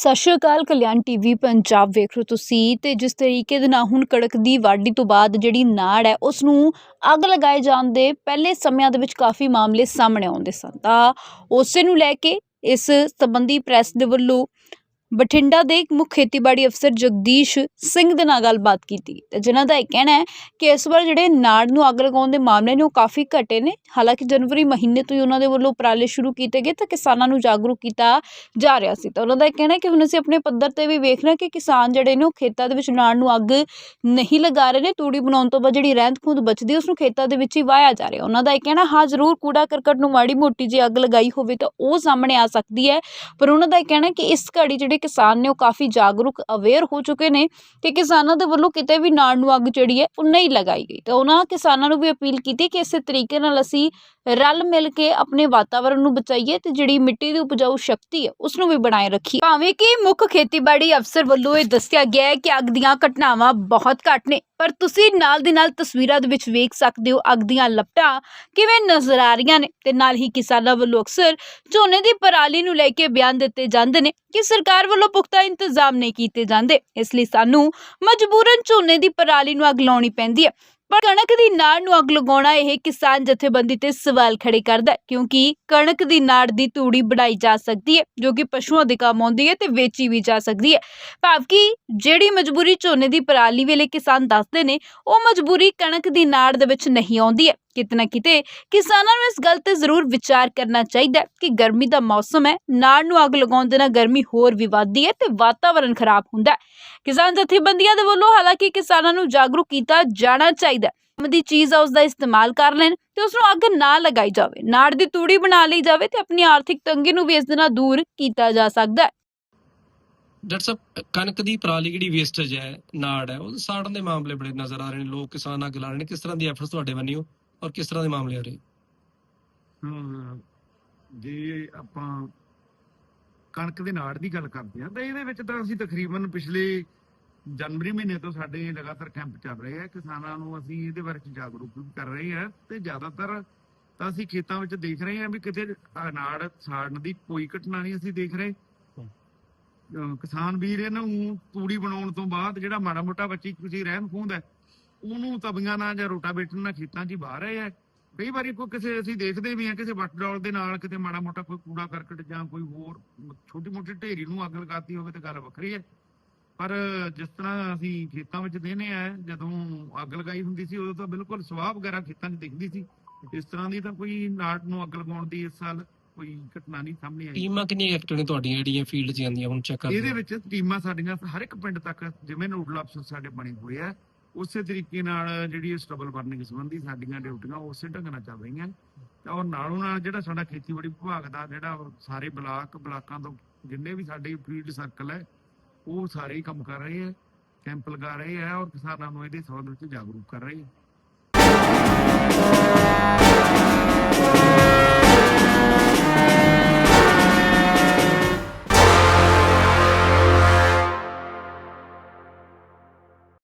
ਸਤਿ ਸ਼੍ਰੀ ਅਕਾਲ, ਕਲਿਆਣ ਟੀਵੀ ਪੰਜਾਬ ਵੇਖ ਰਹੇ ਤੁਸੀਂ ਤੇ ਜਿਸ ਤਰੀਕੇ ਦੇ ਨਾਲ ਹੁਣ ਕਣਕ ਦੀ ਵਾਢੀ ਤੋਂ ਬਾਅਦ ਜਿਹੜੀ ਨਾੜ ਹੈ ਉਸ ਨੂੰ ਅੱਗ ਲਗਾਏ ਜਾਣ ਦੇ ਪਹਿਲੇ ਸਮਿਆਂ ਦੇ ਵਿੱਚ ਕਾਫੀ ਮਾਮਲੇ ਸਾਹਮਣੇ ਆਉਂਦੇ ਸਨ। ਤਾਂ ਉਸੇ ਨੂੰ ਲੈ ਕੇ ਇਸ ਸੰਬੰਧੀ ਪ੍ਰੈਸ ਦੇ ਵੱਲੋਂ ਬਠਿੰਡਾ ਦੇ ਮੁੱਖ ਖੇਤੀਬਾੜੀ ਅਫਸਰ ਜਗਦੀਸ਼ ਸਿੰਘ ਦੇ ਨਾਲ ਗੱਲਬਾਤ ਕੀਤੀ। ਤੇ ਜਿਨ੍ਹਾਂ ਦਾ ਇਹ ਕਹਿਣਾ ਹੈ ਕਿ ਇਸ ਵਾਰ ਜਿਹੜੇ ਨਾੜ ਨੂੰ ਅੱਗ ਲਗਾਉਣ ਦੇ ਮਾਮਲੇ ਨੇ ਉਹ ਕਾਫੀ ਘਟੇ ਨੇ। ਹਾਲਾਂਕਿ ਜਨਵਰੀ ਮਹੀਨੇ ਤੋਂ ਹੀ ਉਹਨਾਂ ਦੇ ਵੱਲੋਂ ਉਪਰਾਲੇ ਸ਼ੁਰੂ ਕੀਤੇ ਗਏ ਤਾਂ ਕਿਸਾਨਾਂ ਨੂੰ ਜਾਗਰੂਕ ਕੀਤਾ ਜਾ ਰਿਹਾ ਸੀ। ਤਾਂ ਉਹਨਾਂ ਦਾ ਇਹ ਕਹਿਣਾ ਹੈ ਕਿ ਹੁਣ ਅਸੀਂ ਆਪਣੇ ਪੱਧਰ ਤੇ ਵੀ ਵੇਖਣਾ ਕਿ ਕਿਸਾਨ ਜਿਹੜੇ ਨੇ ਉਹ ਖੇਤਾਂ ਦੇ ਵਿੱਚ ਨਾੜ ਨੂੰ ਅੱਗ ਨਹੀਂ ਲਗਾ ਰਹੇ ਨੇ। ਤੂੜੀ ਬਣਾਉਣ ਤੋਂ ਬਾਅਦ ਜਿਹੜੀ ਰਹਿੰਦ ਖੂੰਹਦ ਬਚਦੀ ਹੈ ਉਸ ਨੂੰ ਖੇਤਾਂ ਦੇ ਵਿੱਚ ਹੀ ਵਾਇਆ ਜਾ ਰਿਹਾ। ਉਹਨਾਂ ਦਾ ਇਹ ਕਹਿਣਾ ਹਾਂ ਜ਼ਰੂਰ ਕੂੜਾ ਕਰਕਟ ਨੂੰ ਮਾੜੀ ਮੋਟੀ ਜੀ ਅੱਗ ਲਗਾਈ ਹੋਵੇ ਤਾਂ ਉਹ ਸਾਹਮਣੇ ਆ ਸਕਦੀ ਹੈ। ਪਰ ਉਹਨਾਂ ਦਾ ਇਹ ਕਹਿਣਾ ਕਿ ਇਸ ਘੜੀ ਜਿਹੜੇ ਕਿਸਾਨ ਨੇ ਉਹ ਕਾਫੀ ਜਾਗਰੂਕ ਅਵੇਅਰ ਹੋ ਚੁੱਕੇ ਨੇ ਕਿ ਕਿਸਾਨਾਂ ਦੇ ਵੱਲੋਂ ਕਿਤੇ ਵੀ ਨਾੜ ਨੂੰ ਅੱਗ ਜਿਹੜੀ ਹੈ, ਉਹ ਨਹੀਂ ਲਗਾਈ ਗਈ। ਤਾਂ ਉਹਨਾਂ ਕਿਸਾਨਾਂ ਨੂੰ ਵੀ ਅਪੀਲ ਕੀਤੀ ਕਿ ਇਸੇ ਤਰੀਕੇ ਨਾਲ ਅਸੀਂ ਰਲ ਮਿਲ ਕੇ ਆਪਣੇ ਵਾਤਾਵਰਣ ਨੂੰ ਬਚਾਈਏ ਤੇ ਜਿਹੜੀ ਮਿੱਟੀ ਦੀ ਉਪਜਾਊ ਸ਼ਕਤੀ ਹੈ ਉਸ ਨੂੰ ਵੀ ਬਣਾਏ ਰੱਖੀਏ। ਭਾਵੇਂ ਕਿ ਮੁੱਖ ਖੇਤੀਬਾੜੀ ਅਫਸਰ ਵੱਲੋਂ ਇਹ ਦੱਸਿਆ ਗਿਆ ਹੈ ਕਿ ਅੱਗ ਦੀਆਂ ਘਟਨਾਵਾਂ ਬਹੁਤ ਘੱਟ ਨੇ, ਪਰ ਤੁਸੀਂ ਨਾਲ ਦੀ ਨਾਲ ਤਸਵੀਰਾਂ ਦੇ ਵਿੱਚ ਵੇਖ ਸਕਦੇ ਹੋ ਅੱਗ ਦੀਆਂ ਲਪਟਾਂ ਕਿਵੇਂ ਨਜ਼ਰ ਆ ਰਹੀਆਂ ਨੇ ਤੇ ਨਾਲ ਹੀ ਕਿਸਾਨਾਂ ਵੱਲੋਂ ਅਕਸਰ ਝੋਨੇ ਦੀ ਪਰਾਲੀ ਨੂੰ ਲੈ ਕੇ ਬਿਆਨ ਦਿੱਤੇ ਜਾਂਦੇ ਨੇ ਕਿ ਸਰਕਾਰ ਵੱਲੋਂ ਪੁਖਤਾ ਇੰਤਜ਼ਾਮ ਨਹੀਂ ਕੀਤੇ ਜਾਂਦੇ। ਇਸ ਲਈ ਸਾਨੂੰ ਮਜਬੂਰਨ ਝੋਨੇ ਦੀ ਪਰਾਲੀ ਨੂੰ ਅੱਗ ਲਾਉਣੀ ਪੈਂਦੀ ਹੈ। ਪਰ ਕਣਕ ਦੀ ਨਾੜ ਨੂੰ ਅੱਗ ਲਗਾਉਣਾ ਇਹ ਕਿਸਾਨ ਜਥੇਬੰਦੀ ਤੇ ਸਵਾਲ ਖੜੇ ਕਰਦਾ ਹੈ, ਕਿਉਂਕਿ ਕਣਕ ਦੀ ਨਾੜ ਦੀ ਤੂੜੀ ਬਣਾਈ ਜਾ ਸਕਦੀ ਹੈ, ਜੋ ਕਿ ਪਸ਼ੂਆਂ ਦੇ ਕੰਮ ਆਉਂਦੀ ਹੈ ਤੇ ਵੇਚੀ ਵੀ ਜਾ ਸਕਦੀ ਹੈ। ਭਾਵ ਕਿ ਜਿਹੜੀ ਮਜਬੂਰੀ ਝੋਨੇ ਦੀ ਪਰਾਲੀ ਵੇਲੇ ਕਿਸਾਨ ਦੱਸਦੇ ਨੇ, ਉਹ ਮਜਬੂਰੀ ਕਣਕ ਦੀ ਨਾੜ ਦੇ ਵਿੱਚ ਨਹੀਂ ਆਉਂਦੀ ਹੈ। ਕਿਤੇ ਕਿਤੇ ਕਿਸਾਨਾਂ ਨੂੰ ਇਸ ਗੱਲ ਤੇ ਜ਼ਰੂਰ ਵਿਚਾਰ ਕਰਨਾ ਚਾਹੀਦਾ ਕਿ ਗਰਮੀ ਦਾ ਮੌਸਮ ਹੈ, ਨਾੜ ਨੂੰ ਅੱਗ ਲਗਾਉਣ ਦੇ ਨਾਲ ਗਰਮੀ ਹੋਰ ਵੀ ਵੱਧਦੀ ਹੈ ਤੇ ਵਾਤਾਵਰਣ ਖਰਾਬ ਹੁੰਦਾ ਹੈ। ਕਿਸਾਨ ਜਥੇਬੰਦੀਆਂ ਦੇ ਵੱਲੋਂ ਹਾਲਾਂਕਿ ਕਿਸਾਨਾਂ ਨੂੰ ਜਾਗਰੂਕ ਕੀਤਾ ਜਾਣਾ ਚਾਹੀਦਾ ਦੀ ਚੀਜ਼ ਆ, ਉਸ ਦਾ ਇਸਤੇਮਾਲ ਕਰ ਲੈਣ ਤੇ ਉਸ ਨੂੰ ਅੱਗ ਨਾ ਲਗਾਈ ਜਾਵੇ, ਨਾੜ ਦੀ ਤੂੜੀ ਬਣਾ ਲਈ ਜਾਵੇ ਤੇ ਆਪਣੀ ਆਰਥਿਕ ਤੰਗੀ ਨੂੰ ਵੀ ਇਸ ਦੇ ਨਾਲ ਦੂਰ ਕੀਤਾ ਜਾ ਸਕਦਾ ਹੈ। ਡਾਕਟਰ ਸਾਹਿਬ ਕਣਕ ਦੀ ਪਰਾਲੀ ਜਿਹੜੀ ਵੇਸਟੇਜ ਹੈ, ਨਾੜ ਹੈ, ਉਹ ਸਾੜਨ ਦੇ ਮਾਮਲੇ ਬੜੇ ਨਜ਼ਰ ਆ ਰਹੇ ਨੇ, ਲੋਕ ਕਿਸਾਨ ਅੱਗ ਲਾ ਰਹੇ ਨੇ। ਕਿਸ ਤਰ੍ਹਾਂ ਦੀ ਐਫਰਟਸ ਤੁਹਾਡੇ ਬੰਨਿਓ ਔਰ ਕਿਸ ਤਰ੍ਹਾਂ ਦੇ ਮਾਮਲੇ ਆ ਰਹੇ? ਹਾਂ, ਜੇ ਆਪਾਂ ਕਣਕ ਦੇ ਨਾੜ ਦੀ ਗੱਲ ਕਰਦੇ ਹਾਂ ਤਾਂ ਇਹਦੇ ਵਿੱਚ ਤਾਂ ਅਸੀਂ ਤਕਰੀਬਨ ਪਿਛਲੇ ਜਨਵਰੀ ਮਹੀਨੇ ਤੋਂ ਸਾਡੇ ਲਗਾਤਾਰ ਕੈਂਪ ਚੱਲ ਰਹੇ ਆ। ਕਿਸਾਨਾਂ ਨੂੰ ਅਸੀਂ ਇਹਦੇ ਬਾਰੇ ਜਾਗਰੂਕ ਵੀ ਕਰ ਰਹੇ ਆ ਤੇ ਜ਼ਿਆਦਾਤਰ ਤਾਂ ਅਸੀਂ ਖੇਤਾਂ ਵਿੱਚ ਦੇਖ ਰਹੇ ਆ ਵੀ ਕਿਤੇ ਨਾੜ ਸਾੜਨ ਦੀ ਕੋਈ ਘਟਨਾ ਨਹੀਂ ਅਸੀਂ ਦੇਖ ਰਹੇ। ਕਿਸਾਨ ਵੀਰ ਇਹਨਾਂ ਨੂੰ ਤੂੜੀ ਬਣਾਉਣ ਤੋਂ ਬਾਅਦ ਜਿਹੜਾ ਮਾੜਾ ਮੋਟਾ ਬੱਚੀ ਕੁਚੀ ਰਹਿਣ ਖੂੰਦ ਹੈ ਉਹਨੂੰ ਤਵੀਆਂ ਨਾਲ ਜਾਂ ਰੋਟਾਵੇਟਰ ਨਾਲ ਖੇਤਾਂ 'ਚ ਹੀ ਬਾਹ ਰਹੇ ਆ ਕਈ ਵਾਰੀ ਕੋਈ ਕਿਸੇ ਅਸੀਂ ਦੇਖਦੇ ਵੀ ਆ ਕਿਸੇ ਵੱਟ ਡੋਲ ਦੇ ਨਾਲ ਕਿਤੇ ਮਾੜਾ ਮੋਟਾ ਕੋਈ ਕੂੜਾ ਕਰਕਟ ਜਾਂ ਕੋਈ ਹੋਰ ਛੋਟੀ ਮੋਟੀ ਢੇਰੀ ਨੂੰ ਅੱਗ ਲਗਾਤੀ ਹੋਵੇ ਤੇ ਗੱਲ ਵੱਖਰੀ ਹੈ। ਪਰ ਜਿਸ ਤਰ੍ਹਾਂ ਅਸੀਂ ਖੇਤਾਂ ਵਿੱਚ ਦੇਨੇ ਆ ਜਦੋਂ ਅੱਗ ਲਗਾਈ ਹੁੰਦੀ ਸੀ ਉਦੋਂ ਤਾਂ ਬਿਲਕੁਲ ਸਵਾਹ ਵਗੈਰਾ ਖੇਤਾਂ 'ਚ ਦਿਖਦੀ ਸੀ। ਇਸ ਤਰ੍ਹਾਂ ਦੀ ਤਾਂ ਕੋਈ ਨਾਟ ਨੂੰ ਅੱਗ ਲਗਾਉਣ ਦੀ ਇਸ ਸਾਲ ਕੋਈ ਘਟਨਾ ਨਹੀਂ ਸਾਹਮਣੇ ਆਈ। ਟੀਮਾਂ ਕਿੰਨੀਆਂ ਐਕਟਿਵ ਨੇ ਤੁਹਾਡੀਆਂ ਜਿਹੜੀਆਂ ਫੀਲਡ 'ਚ ਜਾਂਦੀਆਂ ਹੁਣ ਚੈੱਕ ਕਰਦੇ ਇਹਦੇ ਵਿੱਚ ਟੀਮਾਂ ਸਾਡੀਆਂ ਹਰ ਇੱਕ ਪਿੰਡ ਤੱਕ ਜਿਵੇਂ ਨੋਡਲ ਅਫਸਰ ਸਾਡੇ ਬਣੇ ਹੋਏ ਆ ਉਸੇ ਤਰੀਕੇ ਨਾਲ ਜਿਹੜੀ ਸਟਬਲ ਬਰਨਿੰਗ ਸੰਬੰਧੀ ਸਾਡੀਆਂ ਡਿਊਟੀਆਂ ਉਸੇ ਢੰਗ ਨਾਲ ਚੱਲ ਰਹੀਆਂ ਔਰ ਨਾਲੋਂ ਨਾਲ ਜਿਹੜਾ ਸਾਡਾ ਖੇਤੀਬਾੜੀ ਵਿਭਾਗ ਦਾ ਜਿਹੜਾ ਸਾਰੇ ਬਲਾਕ, ਬਲਾਕਾਂ ਤੋਂ ਜਿੰਨੇ ਵੀ ਸਾਡੇ ਫੀਲਡ ਸਰਕਲ ਹੈ, ਉਹ ਸਾਰੇ ਹੀ ਕੰਮ ਕਰ ਰਹੇ ਹੈ ਕੈਂਪ ਲਗਾ ਰਹੇ ਹੈ ਔਰ ਕਿਸਾਨਾਂ ਨੂੰ ਇਹਦੇ ਸੰਬੰਧ ਵਿੱਚ ਜਾਗਰੂਕ ਕਰ ਰਹੇ ਹੈ।